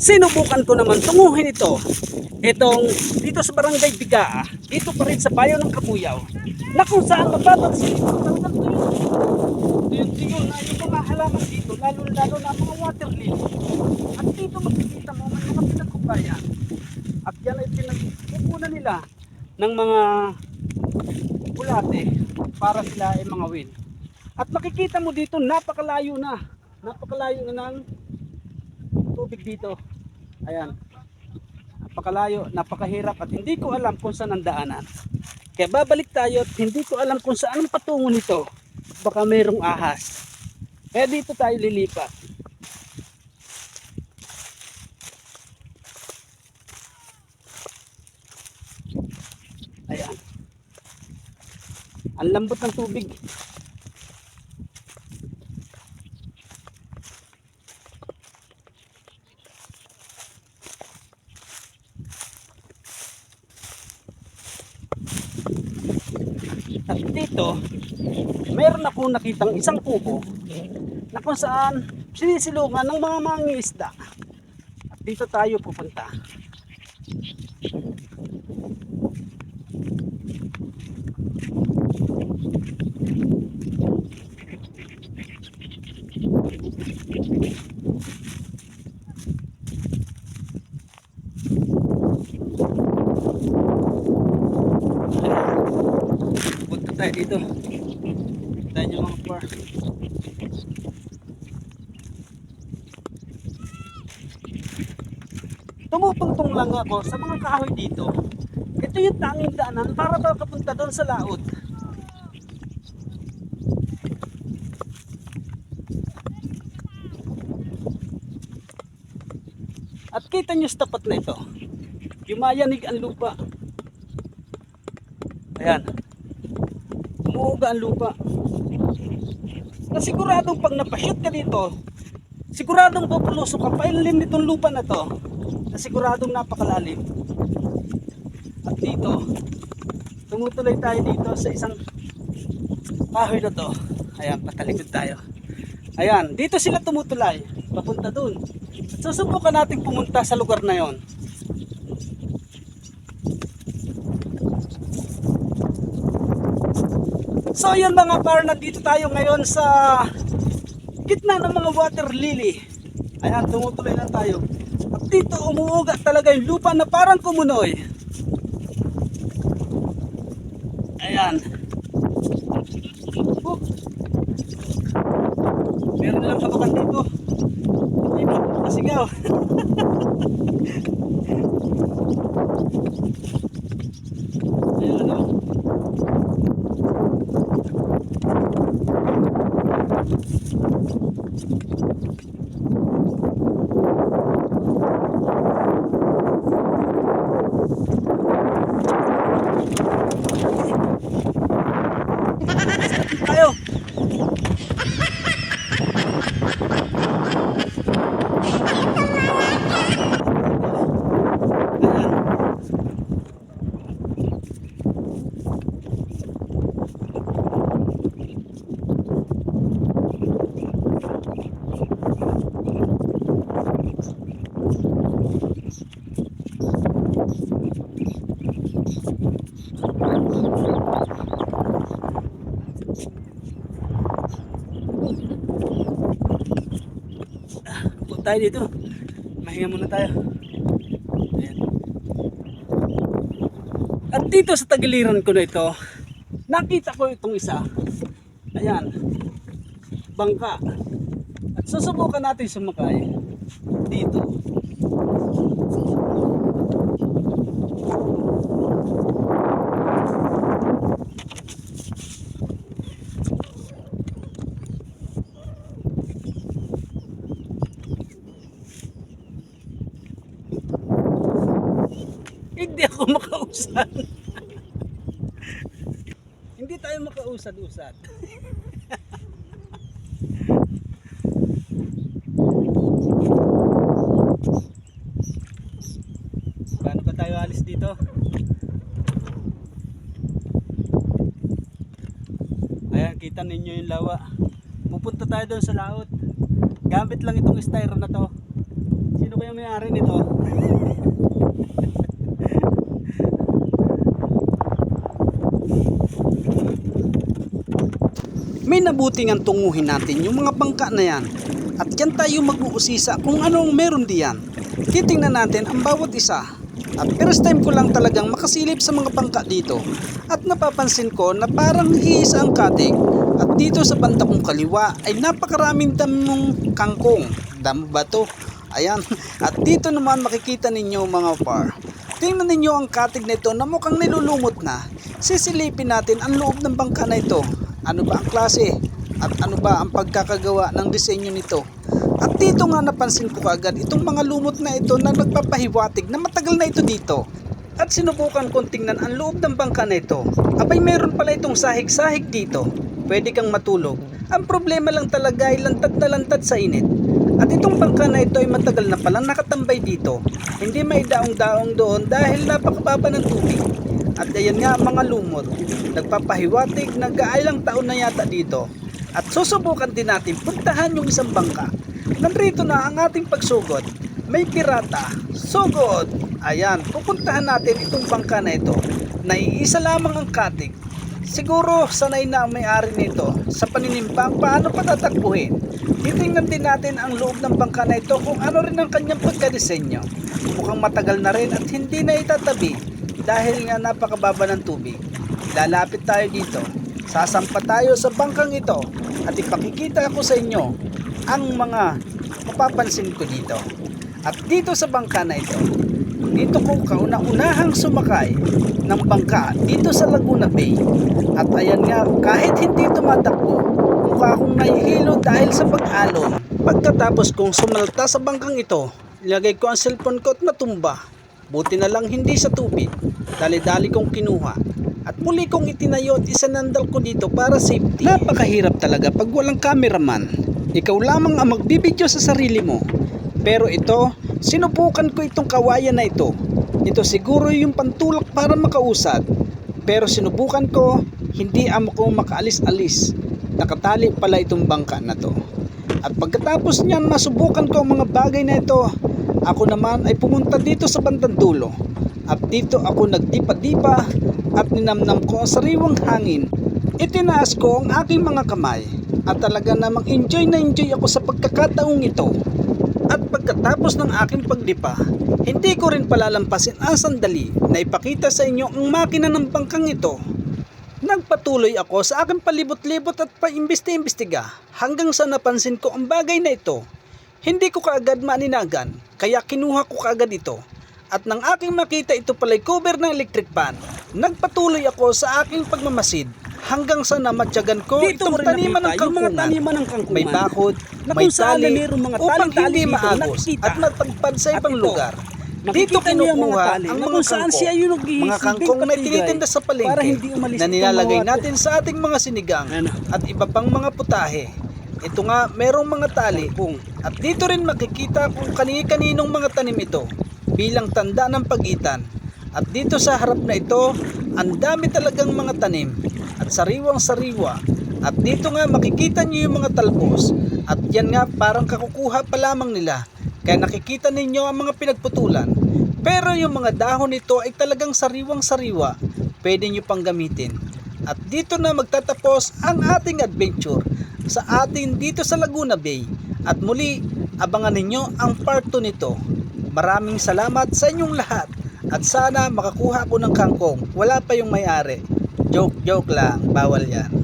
sinubukan ko naman tunguhin ito. Itong dito sa barangay Bigaa, dito pa rin sa bayan ng Kabuyaw, na kung saan mapapansin ito, talagang tuyo na yung mga halaman dito, lalo-lalo na mga water lily. At dito makikita mo mga pinagkubayan. At yan ay pinagkukunan nila ng mga bulate para sila ay mga win. At makikita mo dito napakalayo na. Napakalayo na ng tubig dito. Ayan. Napakalayo, napakahirap at hindi ko alam kung saan ang daanan. Kaya babalik tayo at hindi ko alam kung saan ang patungo nito. Baka mayroong ahas. Kaya dito tayo lilipat. Ayan. Ang lambot ng tubig. At dito, meron akong nakitang isang kubo na kung saan sinisilungan ng mga mangingisda. At dito tayo pupunta. Punta tayo dito. Tayo yung mga par. Tumutungtong lang ako sa mga kahoy dito. Ito yung tanging daanan para daw kapunta doon sa laot. At kita nyo sa tapat na ito. Yumayanig ang lupa. Ayan. Umuuga ang lupa. Na siguradong pag napashoot ka dito, siguradong pupulusok ka. Pailalim nitong lupa na to. Na siguradong napakalalim. At dito, tumutuloy tayo dito sa isang kahoy na to. Ayan, patalikod tayo. Ayan, dito sila tumutulay. Papunta dun. At susubukan natin pumunta sa lugar na yon. So yun mga par, nandito tayo ngayon sa gitna ng mga water lily. Ayan, tumutuloy na tayo. At dito umuuga talaga yung lupa na parang kumunoy. Ayan. Oh. Meron lang kabakan dito. Dito, kasigaw. tayo. Tayo dito. Mahinga muna tayo. Ayan. At dito sa tagiliran ko na ito, nakita ko itong isa. Ayan. Bangka. At susubukan natin sumakay dito. Hindi ako makausad. Hindi tayo makausad-usad. Paano ba tayo alis dito? Ayan, kita ninyo yung lawa. Pupunta tayo doon sa laot. Gamit lang itong styro na to. Sino kaya may-ari nito? May nabuting ang tunguhin natin yung mga bangka na yan. At yan tayo mag-uusisa kung anong meron diyan. Titingnan natin ang bawat isa. At first time ko lang talagang makasilip sa mga bangka dito. At napapansin ko na parang iisa ang katig. At dito sa banda kong kaliwa ay napakaraming damong kangkong. Damo ba to? Ayan. At dito naman makikita ninyo mga par. Tingnan ninyo ang katig na ito na mukhang nilulumot na. Sisilipin natin ang loob ng bangka na ito. Ano ba ang klase? At ano ba ang pagkakagawa ng disenyo nito? At dito nga napansin ko kagad itong mga lumot na ito na nagpapahiwatig na matagal na ito dito. At sinubukan kong tingnan ang loob ng bangka na ito. Abay meron pala itong sahig-sahig dito. Pwede kang matulog. Ang problema lang talaga ay lantad na lantad sa init. At itong bangka na ito ay matagal na palang nakatambay dito. Hindi may daong-daong doon dahil napakababa ng tubig. At ayan nga mga lumot. Nagpapahiwatig, nag-aalang taon na yata dito. At susubukan din natin puntahan yung isang bangka. Nandito na ang ating pagsugod. May pirata. Sugod! Ayan, pupuntahan natin itong bangka na ito. Na iisa lamang ang katig. Siguro sanay na ang may-ari nito sa paninimbang paano patatakbuhin. Titingnan din natin ang loob ng bangka na ito kung ano rin ang kanyang pagkadisenyo. Mukhang matagal na rin at hindi na itatabi dahil nga napakababa ng tubig. Lalapit tayo dito. Sasampa tayo sa bangkang ito at ipakikita ko sa inyo ang mga mapapansin ko dito. At dito sa bangka na ito, dito ko kauna-unahang sumakay ng bangka dito sa Laguna Bay. At ayan nga, kahit hindi tumatakbo, mukha akong nahihilo dahil sa pag-alon. Pagkatapos kong sumalta sa bangkang ito, ilagay ko ang cellphone ko at natumba. Buti na lang hindi sa tubig. Dali-dali kong kinuha. At muli kong itinayo at isanandal ko dito para safety. Napakahirap talaga pag walang cameraman. Ikaw lamang ang magbibideo sa sarili mo. Pero ito, sinubukan ko itong kawayan na ito. Ito siguro yung pantulak para makausad. Pero sinubukan ko, hindi ako makaalis-alis. Nakatali pala itong bangka na to. At pagkatapos niyan masubukan ko ang mga bagay na ito, ako naman ay pumunta dito sa bandang dulo. At dito ako nagdipa-dipa at ninamnam ko ang sariwang hangin. Itinaas ko ang aking mga kamay at talaga namang enjoy na enjoy ako sa pagkakataong ito. At pagkatapos ng aking pagdipa, hindi ko rin palalampasin ang sandali na ipakita sa inyo ang makina ng bangkang ito. Nagpatuloy ako sa aking palibot-libot at paimbesti-imbestiga hanggang sa napansin ko ang bagay na ito. Hindi ko kaagad maninagan, kaya kinuha ko kaagad ito. At nang aking makita ito pala'y cover ng electric pan, nagpatuloy ako sa aking pagmamasid hanggang sa namatyagan ko Dito itong taniman ng yung mga taniman ng kangkungan. May bakod, Na may tali, mga upang hindi maagos nakikita. at magpagpad sa ibang ito, lugar. Dito kinukuha ang mga saan siya kangkong, yung mga kangkong na tinitinda sa palengke na nilalagay natin sa ating mga sinigang at iba pang mga putahe. Ito nga, merong mga tali at dito rin makikita kung kani-kaninong mga tanim ito bilang tanda ng pagitan. At dito sa harap na ito, ang dami talagang mga tanim at sariwang sariwa. At dito nga makikita niyo yung mga talbos at yan nga parang kakukuha pa lamang nila. Kaya nakikita ninyo ang mga pinagputulan. Pero yung mga dahon nito ay talagang sariwang sariwa. Pwede nyo pang gamitin. At dito na magtatapos ang ating adventure sa atin dito sa Laguna Bay. At muli, abangan ninyo ang part 2 nito. Maraming salamat sa inyong lahat. At sana makakuha ko ng kangkong. Wala pa yung may-ari. Joke, joke lang. Bawal yan.